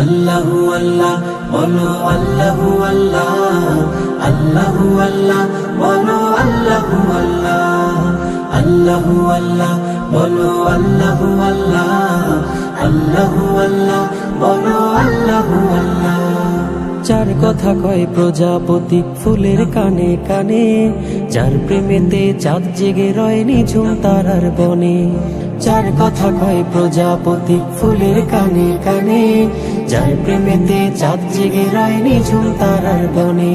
আল্লাহু আল্লাহ, বলো আল্লাহু আল্লাহ আল্লাহু আল্লাহ, বলো আল্লাহু আল্লাহ আল্লাহু আল্লাহ, বলো আল্লাহু আল্লাহ আল্লাহু আল্লাহ, বলো আল্লাহু আল্লাহ। যার কথা কয় প্রজাপতি ফুলের কানে কানে, যার প্রেমেতে চাঁদ জেগে রয় নিঝুম তারার বনে, যার কথা কয় প্রজাপতি ফুলের কানে কানে যার প্রেমেতে চাঁদ জেগে রয় নিঝুম তারার বনে,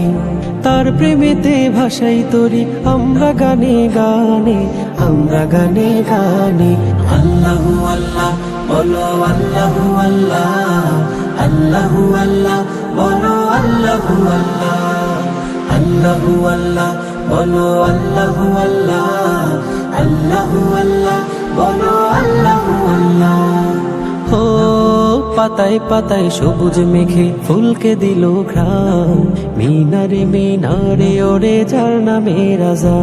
তার প্রেমেতে ভাষাই তরি আমরা গানে গানে, আমরা গানে গানে। আল্লাহু আল্লাহ, বলো আল্লাহু আল্লাহ আল্লাহু আল্লাহ, বলো আল্লাহু আল্লাহ আল্লাহু আল্লাহ, বলো আল্লাহু আল্লাহ আল্লাহু আল্লাহ, বলো পাতায় পাতায় সবুজ মেঘে ফুলকে দিল ঘ্রাণ। মিনারে মিনারে ওরে যার নামে রাজা।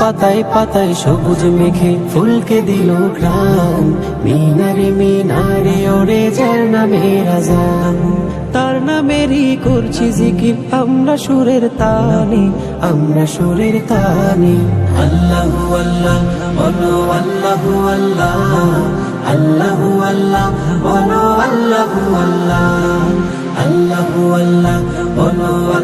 পাতায় পাতায় সবুজ মেঘে ফুলকে দিল ঘ্রাণ। মিনারে মিনারে ওরে যার নামে রাজা। তার নামেরই করছি জিকির, আমরা সুরের তানে, আমরা সুরের তানে। আল্লাহু আল্লাহ, বলো আল্লাহু আল্লাহ আল্লাহু আল্লাহ, বলো আল্লাহু আল্লাহ।